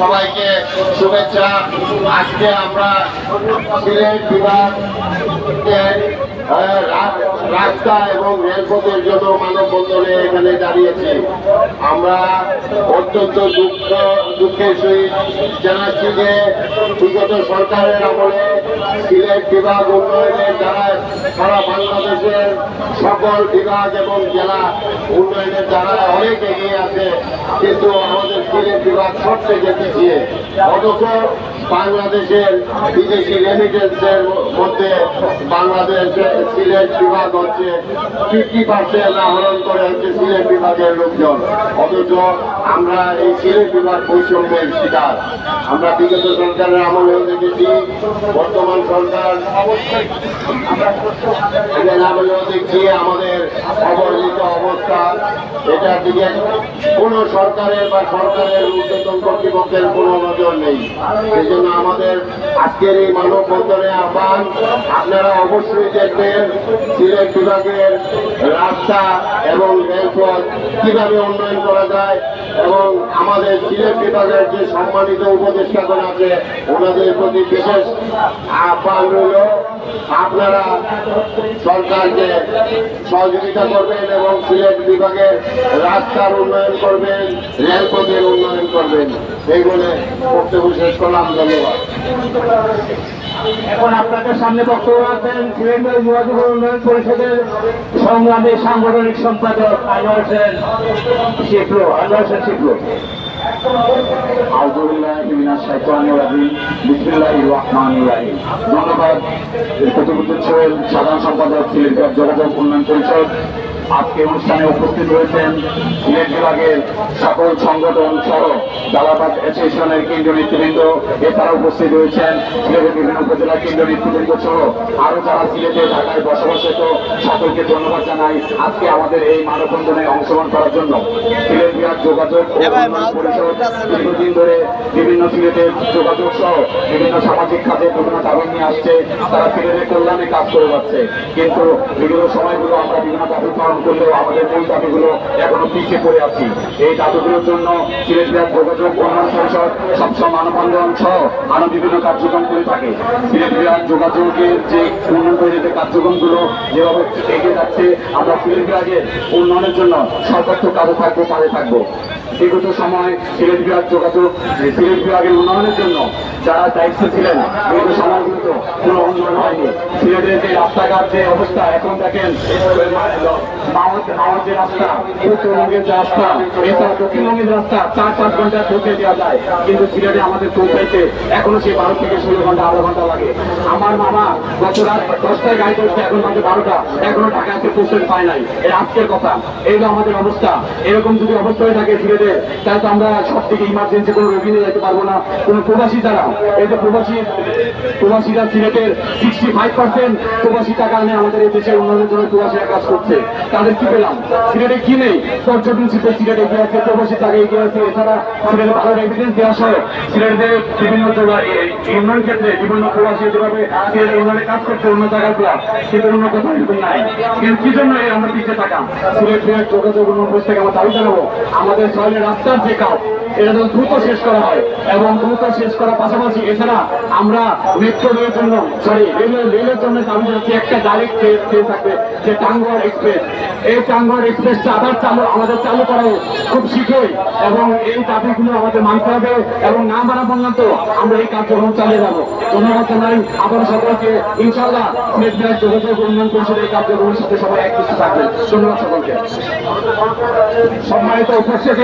সবাইকে শুভেচ্ছা। আজকে আমরা সিলেট বিভাগ রাস্তা এবং রেলপথের জন্য মানববন্ধনে এখানে দাঁড়িয়েছি। আমরা অত্যন্ত দুঃখ, দুঃখের সহিত জানাচ্ছি যে বিগত সরকারের আমলে সিলেট বিভাগ উন্নয়নের দ্বারায় সারা বাংলাদেশের সকল বিভাগ এবং জেলা উন্নয়নের দ্বারায় অনেক এগিয়ে আছে। কিন্তু আমাদের সিলেট বিভাগ সব থেকে পিছিয়ে অথচ বাংলাদেশের বিদেশি রেমিটেন্সের মধ্যে বাংলাদেশের সিলেট বিভাগ হচ্ছে ফিফটি পার্সেন্ট আহরণ করে হচ্ছে সিলেট বিভাগের লোকজন। অথচ আমরা এই সিলেট বিভাগ বৈষম্যের শিকার। আমরা বিগত সরকারের আমলেও দেখেছি, বর্তমান সরকার এখানে আমলেও দেখছি আমাদের অবহেলিত অবস্থা, এটার দিকে কোনো সরকারের বা সরকারের উদ্যোতন কর্তৃপক্ষের কোনো নজর নেই। সেই জন্য আমাদের আজকের এই মানববন্ধনে আহ্বান, আপনারা অবশ্যই দেখবেন সিলেট বিভাগের রাস্তা এবং রেলপথ কীভাবে উন্নয়ন করা যায় এবং আমাদের সিলেট বিভাগের যে সম্মানিত উপদেষ্টাগণ আছে, ওনাদের প্রতি বিশেষ আহ্বান রইল। আপনারা সরকারকে সহযোগিতা করবেন এবং সিলেট বিভাগের রাস্তার উন্নয়ন করবেন, রেলপথের উন্নয়ন করবেন। এই বলে বক্তব্য শেষ করলাম, ধন্যবাদ। এখন আপনাদের সামনে বক্তব্য রাখবেন সিলেটের যোগাযোগ উন্নয়ন পরিষদের সংগ্রামী সাংগঠনিক সম্পাদক আনোয়ার হোসেন শিখলো আনোয়ার হোসেন শিখলো ধন্যবাদ। সাধারণ সম্পাদক সিলেট যোগাযোগ উন্নয়ন পরিষদ। আজকে অনুষ্ঠানে উপস্থিত হয়েছেন সিলেট বিভাগের সকল সংগঠন সহ জালাবাদ অ্যাসোসিয়েশনের কেন্দ্রীয় নেতৃবৃন্দ এছাড়া উপস্থিত হয়েছেন সিলেটের বিভিন্ন উপজেলা কেন্দ্রীয় নেতৃবৃন্দ সহ আরও যারা সিলেটে ঢাকায় বসবাসরত সকলকে ধন্যবাদ জানাই আজকে আমাদের এই মানববন্ধনে অংশগ্রহণ করার জন্য। সিলেট বিভাগ যোগাযোগ পরিষদ দীর্ঘদিন ধরে বিভিন্ন সিলেটের যোগাযোগ সহ বিভিন্ন সামাজিক কাজে বিভিন্ন দাবি নিয়ে আসছে। তারা সিলেটের কল্যাণে কাজ করে যাচ্ছে। কিন্তু বিগত সময়গুলো আমরা বিভিন্ন দাবি করলেও আমাদের মূল দাবিগুলো এখনও পিছিয়ে পড়ে আছি। এই দাবিগুলোর জন্য সিলেট বিভাগ যোগাযোগ উন্নয়ন পরিষদ সবসময় মানববন্ধন সহ আরও বিভিন্ন কার্যক্রম করে থাকে। সিলেট বিভাগ যোগাযোগের যে উন্নয়ন যে কার্যক্রমগুলো যেভাবে এগিয়ে যাচ্ছে, আমরা সিলেট বিভাগের উন্নয়নের জন্য সর্বাত্মক কাজে থাকব কাজে থাকব। বিগত সময় সিলেট বিভাগ যোগাযোগ, সিলেট বিভাগের উন্নয়নের জন্য যারা দায়িত্ব ছিলেন, বিগত সময়গুলোতে কোনো উন্নয়ন হয়নি। সিলেটের যে রাস্তাঘাট, যে অবস্থা, এখন দেখেন আমাদের অবস্থা। এরকম যদি অবস্থা হয়ে থাকে সিলেটে, তাহলে তো আমরা সব থেকে ইমার্জেন্সি কোনো রোগী নিয়ে যেতে পারব না। কোনো প্রবাসী যারা, এই যে প্রবাসী, প্রবাসীরা সিলেটের সিক্সটি ফাইভ পার্সেন্ট প্রবাসী টাকা নিয়ে আমাদের এই দেশের উন্নয়নের জন্য প্রবাসীরা কাজ করছে। তাদের কি পেলাম? সিলেটে কি নেই? পর্যটন শিল্পে সিলেট এগিয়ে আছে প্রবাসী তাকে এগিয়ে আছে। এছাড়া সিলেটে ভালো এভিডেন্স দেওয়া সহ সিলেটে বিভিন্ন উন্নয়ন ক্ষেত্রে বিভিন্ন প্রবাসী যেভাবে উন্নয়নে কাজ করছে অন্য সেটার অন্য কথা নাই। কিন্তু কি জন্য আমরা পিছিয়ে থাকা? সিলেট যোগাযোগ উন্নয়ন থেকে আমরা দাবি জানাব। আমাদের শহরের রাস্তার যে কাজ এটা যেন দ্রুত শেষ করা হয় এবং দ্রুত শেষ করার পাশাপাশি এছাড়া আমরা মেট্রো রেলের জন্য সরি রেলের রেলের জন্য দাবি জানাচ্ছি, একটা ডাইরেক্ট ট্রেন ট্রেন থাকবে, যে টাঙ্গুয়ার এক্সপ্রেস এই টাঙ্গুয়ার এক্সপ্রেসটা আবার চালু, আমাদের চালু করা খুব শীঘ্রই এবং এই দাবিগুলো আমাদের মানতে হবে এবং না মানা পর্যন্ত আমরা এই কার্যক্রম চালিয়ে যাব। ধন্যবাদ জানাই, আবার সকলকে ইনশাল্লাহ বিভাগ যোগাযোগ উন্নয়ন পরিষদের কার্যক্রমের সাথে সবাই একত্রিত থাকবে ধন্যবাদ সকলকে। সম্মানিত উপস্থিতি